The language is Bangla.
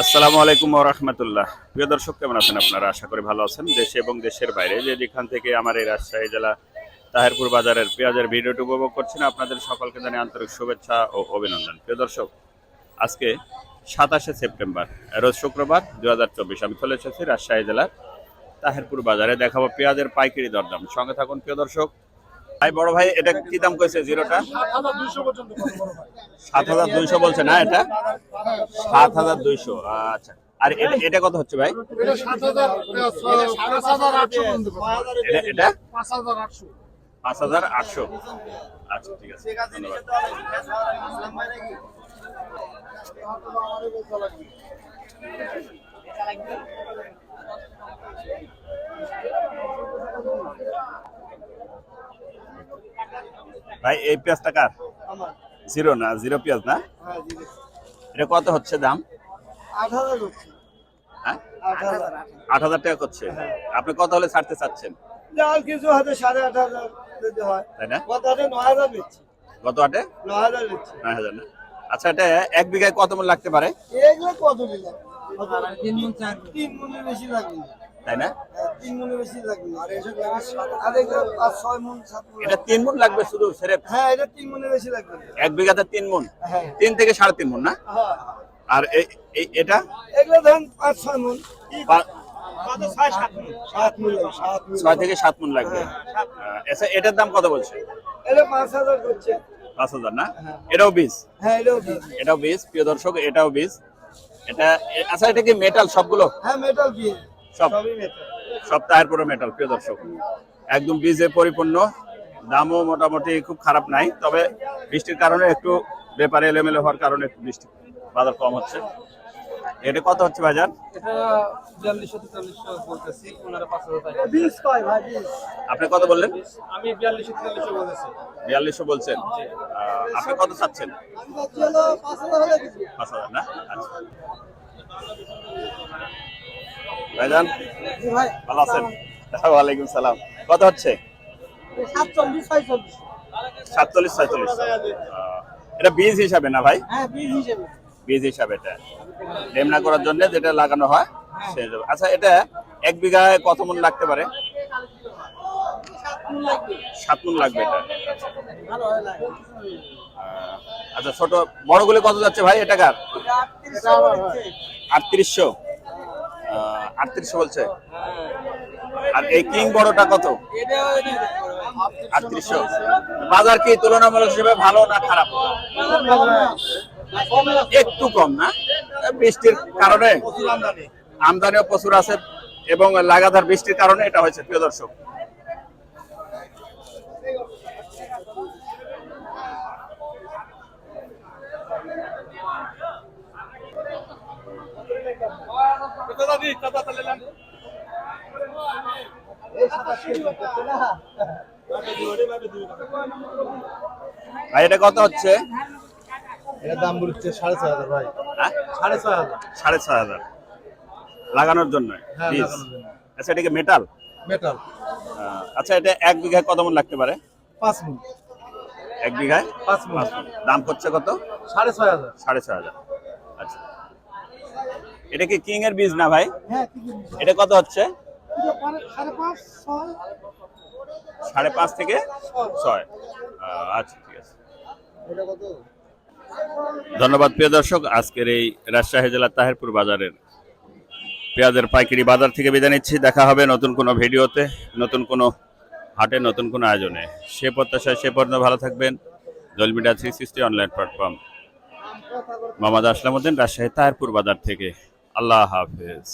আসসালামু আলাইকুম রহমতুল্লাহ। প্রিয় দর্শক, কেমন আছেন আপনারা? আশা করি ভালো আছেন। দেশে এবং দেশের বাইরে যে যেখান থেকে আমার এই রাজশাহী জেলা তাহেরপুর বাজারের পেঁয়াজের ভিডিওটি উপভোগ করছেন, আপনাদের সকলকে জানি আন্তরিক শুভেচ্ছা ও অভিনন্দন। প্রিয় দর্শক, আজকে সাতাশে সেপ্টেম্বর, রোজ শুক্রবার দু হাজার চব্বিশ। আমি চলে এসেছি রাজশাহী জেলার তাহেরপুর বাজারে। দেখাবো পেঁয়াজের পাইকারি দরদাম। সঙ্গে থাকুন প্রিয় দর্শক ভাই, বড় ভাই, এটা কি দাম কইছে, জিরোটা? সাত হাজার দুইশো বলছে না এটা? সাত হাজার দুইশো আচ্ছা। আর এটা কত হচ্ছে ভাই? এটা? পাঁচ হাজার আটশো। আচ্ছা ঠিক আছে, ধন্যবাদ। ভাই এই পেঁয়াজটা কার? জিরো না জিরো পেঁয়াজ না? এটা কত হচ্ছে দাম? আট হাজার হচ্ছে। হ্যাঁ? টাকা করছে। আপনি কত হলে ছাড়তে চাচ্ছেন? কিছু হাতে সাড়ে আট হাজার যদি হয় তাই না? কত হাতে? নয় হাজার নিচ্ছি। কত আটে নয় হাজার নিচ্ছি। নয় হাজার না? আচ্ছা এটা এক বিঘায় কত মন লাগতে পারে? কত তিন বেশি লাগবে। তাই না? হ্যাঁ, তিন মনে বেশি লাগবে। আর এসব আর এগুলো পাঁচ ছয় মন সাত মন এটা তিন মন লাগবে শুধু সেরে হ্যাঁ এটা তিন মনে বেশি লাগবে। এক বিঘাতে তিন মন? হ্যাঁ। তিন থেকে সাড়ে তিন মন না? হ্যাঁ আর এই এই- এটা? এগুলো ধরেন পাঁচ ছয় মন। সাত ছয় থেকে মন লাগবে। আচ্ছা এটার দাম কত বলছে? এটা পাঁচ হাজার করছে। পাঁচ হাজার না? এটাও বীজ? হ্যাঁ এটাও ঠিক। এটাও বীজ প্রিয় দর্শক এটাও বীজ। এটা আচ্ছা এটা কি মেটাল সবগুলো? হ্যাঁ মেটাল সব। সবই মেটাল সব পরে মেটাল প্রিয় দর্শক। একদম বীজে পরিপূর্ণ। দামও মোটামুটি খুব খারাপ নাই তবে বৃষ্টির কারণে একটু ব্যাপারে এলোমেলো হওয়ার কারণে একটু বৃষ্টি বাজার কম হচ্ছে। এটা কত হচ্ছে বাজার আপনি কত বললেন? আমি বিয়াল্লিশশো বলছেন। আপনি কত চাচ্ছেন? পাঁচ হাজার না? আচ্ছা। ভাইজান ভালো আছেন? ওয়ালাইকুম সালাম। কত হচ্ছে? সাতচল্লিশ ছয়চল্লিশ। সাতচল্লিশ ছয়চল্লিশ। এটা বীজ হিসাবে না ভাই? হ্যাঁ বীজ হিসাবে। এটা। ডেমনা করার জন্য যেটা লাগানো হয়। আচ্ছা এটা এক বিঘায় কত মন লাগতে পারে? সাত মন লাগবে। এটা। আচ্ছা। ভালো হয় না। আচ্ছা ছোট বড়গুলো কত যাচ্ছে ভাই? এটা কার? আটত্রিশশো। আটত্রিশশো বলছে? আর এই কিং বড়টা কত? আটত্রিশশো। বাজার কি তুলনামূলক হিসেবে ভালো না খারাপ? একটু কম না? বৃষ্টির কারণে? আমদানিও প্রচুর আছে এবং লাগাতার বৃষ্টির কারণে এটা হয়েছে, প্রিয় দর্শক। ভাই এটা কত হচ্ছে? এর দাম বলছে সাড়ে ছয় হাজার ভাই। হ্যাঁ? সাড়ে ছয় হাজার। সাড়ে ছয় হাজার। লাগানোর জন্য? হ্যাঁ, বীজ। লাগানোর জন্য। আচ্ছা এটা কি মেটাল মেটাল আচ্ছা এটা এক বিঘায় কত মন লাগতে পারে? পাঁচ মন। এক বিঘায়? পাঁচ মন। দাম হচ্ছে কত? সাড়ে ছয় হাজার। সাড়ে ছয় হাজার। আচ্ছা। এটা কি কিং এর বীজ না ভাই? হ্যাঁ এটা কত হচ্ছে? সাড়ে পাঁচ থেকে ছয়। আচ্ছা ঠিক আছে। ধন্যবাদ প্রিয় দর্শক। আজকের এই রাজশাহী জেলার তাহেরপুর বাজারের পেঁয়াজের পাইকারি বাজার থেকে বিদায় নিচ্ছি। দেখা হবে নতুন কোনো ভিডিওতে নতুন কোনো হাটে নতুন কোনো আয়োজনে। সে প্রত্যাশায় সে পর্যন্ত ভালো থাকবেন। দল media three sixty online platform. Mohammad Aslamuddin Rajshahi Taherpur Bazar থেকে। আল্লাহ হাফেজ